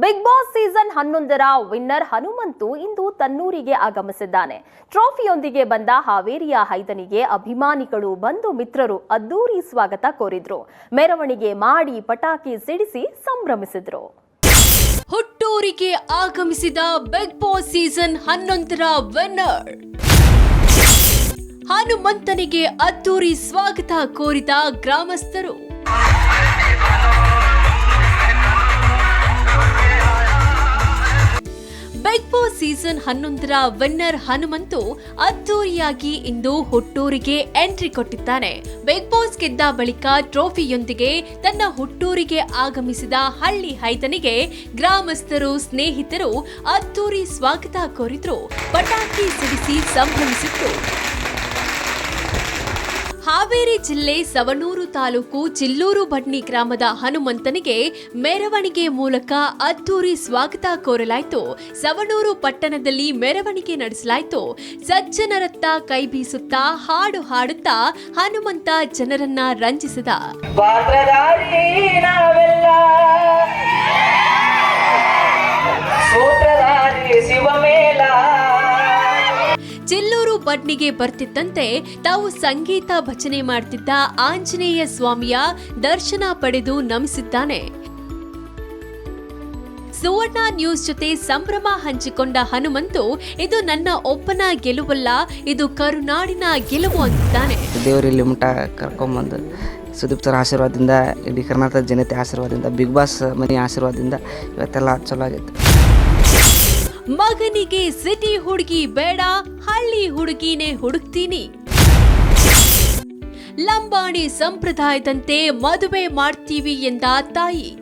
Big boss season ಹನ್ನೊಂದರ winner Hanumanthu ಇಂದು ತನ್ನೂರಿಗೆ ಆಗಮಿಸಿದ್ದಾನೆ. ಟ್ರೋಫಿಯೊಂದಿಗೆ ಬಂದ ಹಾವೇರಿಯ ಹೈದನಿಗೆ ಅಭಿಮಾನಿಗಳು ಬಂಧು ಮಿತ್ರರು ಅದ್ದೂರಿ ಸ್ವಾಗತ ಕೋರಿದ್ರು. ಮೆರವಣಿಗೆ ಮಾಡಿ ಪಟಾಕಿ ಸಿಡಿಸಿ ಸಂಭ್ರಮಿಸಿದ್ರು. ಹುಟ್ಟೂರಿಗೆ ಆಗಮಿಸಿದ ಬಿಗ್ ಬಾಸ್ ಸೀಸನ್ ಹನ್ನೊಂದರ ವಿನ್ನರ್ ಹನುಮಂತನಿಗೆ ಅದ್ದೂರಿ ಸ್ವಾಗತ ಕೋರಿದ ಗ್ರಾಮಸ್ಥರು. ಬಿಗ್ ಬಾಸ್ ಸೀಸನ್ ಹನ್ನೊಂದರ ವಿನ್ನರ್ ಹನುಮಂತು ಅದ್ದೂರಿಯಾಗಿ ಇಂದು ಹುಟ್ಟೂರಿಗೆ ಎಂಟ್ರಿ ಕೊಟ್ಟಿದ್ದಾನೆ. ಬಿಗ್ ಬಾಸ್ ಗೆದ್ದ ಬಳಿಕ ಟ್ರೋಫಿಯೊಂದಿಗೆ ತನ್ನ ಹುಟ್ಟೂರಿಗೆ ಆಗಮಿಸಿದ ಹಳ್ಳಿ ಹೈದನಿಗೆ ಗ್ರಾಮಸ್ಥರು, ಸ್ನೇಹಿತರು ಅದ್ದೂರಿ ಸ್ವಾಗತ ಕೋರಿದ್ರು. ಪಟಾಕಿ ಸಿಡಿಸಿ ಸಂಭ್ರಮಿಸಿದ್ರು ಹಾವೇರಿ ಜಿಲ್ಲೆ ಸವಣೂರು ತಾಲೂಕು ಚಿಲ್ಲೂರು ಬಡ್ನಿ ಗ್ರಾಮದ ಹನುಮಂತನಿಗೆ ಮೆರವಣಿಗೆ ಮೂಲಕ ಅದ್ದೂರಿ ಸ್ವಾಗತ ಕೋರಲಾಯಿತು. ಸವಣೂರು ಪಟ್ಟಣದಲ್ಲಿ ಮೆರವಣಿಗೆ ನಡೆಸಲಾಯಿತು. ಸಜ್ಜನರತ್ತ ಕೈ ಬೀಸುತ್ತಾ ಹಾಡು ಹಾಡುತ್ತಾ ಹನುಮಂತ ಜನರನ್ನ ರಂಜಿಸಿದ. ಚಿಲ್ಲೂರು ಬಡ್ನಿಗೆ ಬರ್ತಿದ್ದಂತೆ ತಾವು ಸಂಗೀತ ಭಜನೆ ಮಾಡ್ತಿದ್ದ ಆಂಜನೇಯ ಸ್ವಾಮಿಯ ದರ್ಶನ ಪಡೆದು ನಮಿಸಿದ್ದಾನೆ. ಸುವರ್ಣ ನ್ಯೂಸ್ ಜೊತೆ ಸಂಭ್ರಮ ಹಂಚಿಕೊಂಡ ಹನುಮಂತು, ಇದು ನನ್ನ ಒಬ್ಬನ ಗೆಲುವಲ್ಲ, ಇದು ಕರುನಾಡಿನ ಗೆಲುವು ಅಂತಿದ್ದಾನೆ. ದೇವರಲ್ಲಿ ಮುಟ ಕರ್ಕೊಂಬಂದು ಸುದೀಪ್ ಸರ್ ಆಶೀರ್ವಾದದಿಂದ, ಇಡೀ ಕರ್ನಾಟಕ ಜನತೆ ಆಶೀರ್ವಾದದಿಂದ, ಬಿಗ್ ಬಾಸ್ ಮನೆ ಆಶೀರ್ವಾದದಿಂದ ಇವತ್ತೆಲ್ಲ ಚಲೋ ಆಗೈತೆ. ಮಗನಿಗೆ ಸಿಟಿ ಹುಡುಗಿ ಬೇಡ ಹಳ್ಳಿ ಹುಡುಗಿನೇ ಹುಡುಕ್ತೀನಿ. ಲಂಬಾಣಿ ಸಂಪ್ರದಾಯದಂತೆ ಮದುವೆ ಮಾಡ್ತೀವಿ ಎಂದ ತಾಯಿ.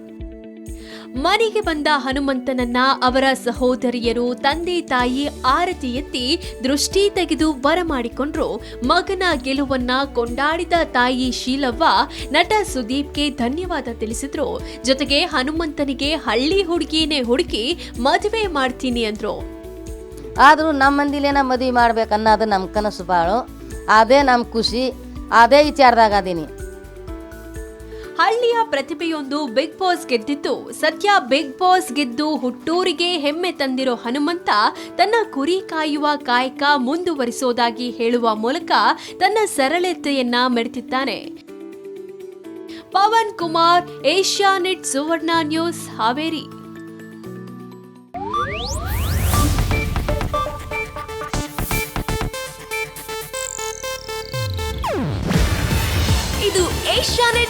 ಮನೆಗೆ ಬಂದ ಹನುಮಂತನನ್ನ ಅವರ ಸಹೋದರಿಯರು, ತಂದೆ, ತಾಯಿ ಆರತಿ ಎತ್ತಿ ದೃಷ್ಟಿ ತೆಗೆದು ಬರಮಾಡಿಕೊಂಡ್ರು. ಮಗನ ಗೆಲುವನ್ನ ಕೊಂಡಾಡಿದ ತಾಯಿ ಶೀಲವ್ವ ನಟ ಸುದೀಪ್ಗೆ ಧನ್ಯವಾದ ತಿಳಿಸಿದ್ರು. ಜೊತೆಗೆ ಹನುಮಂತನಿಗೆ ಹಳ್ಳಿ ಹುಡುಗಿನೇ ಹುಡುಕಿ ಮದುವೆ ಮಾಡ್ತೀನಿ ಅಂದ್ರು. ಆದರೂ ನಮ್ಮ ಮಂದಿಲೇನ ಮದುವೆ ಮಾಡ್ಬೇಕು ಅನ್ನೋದು ನಮ್ಮ ಕನಸು ಬಾಳು. ಅದೇ ನಮ್ಮ ಖುಷಿ. ಅದೇ ವಿಚಾರದಾಗ ಅದೀನಿ. ಹಳ್ಳಿಯ ಪ್ರತಿಭೆಯೊಂದು ಬಿಗ್ ಬಾಸ್ ಗೆದ್ದಿತ್ತು ಸದ್ಯ ಬಿಗ್ ಬಾಸ್ ಗೆದ್ದು ಹುಟ್ಟೂರಿಗೆ ಹೆಮ್ಮೆ ತಂದಿರೋ ಹನುಮಂತ ತನ್ನ ಕುರಿ ಕಾಯುವ ಕಾಯಕ ಮುಂದುವರಿಸೋದಾಗಿ ಹೇಳುವ ಮೂಲಕ ತನ್ನ ಸರಳತೆಯನ್ನ ಮೆರೆತಿದ್ದಾನೆ ಪವನ್ ಕುಮಾರ್, ಏಷ್ಯಾನೆಟ್, ಸುವರ್ಣ ನ್ಯೂಸ್, ಹಾವೇರಿ. ಇದು ಏಷ್ಯಾನೆಟ್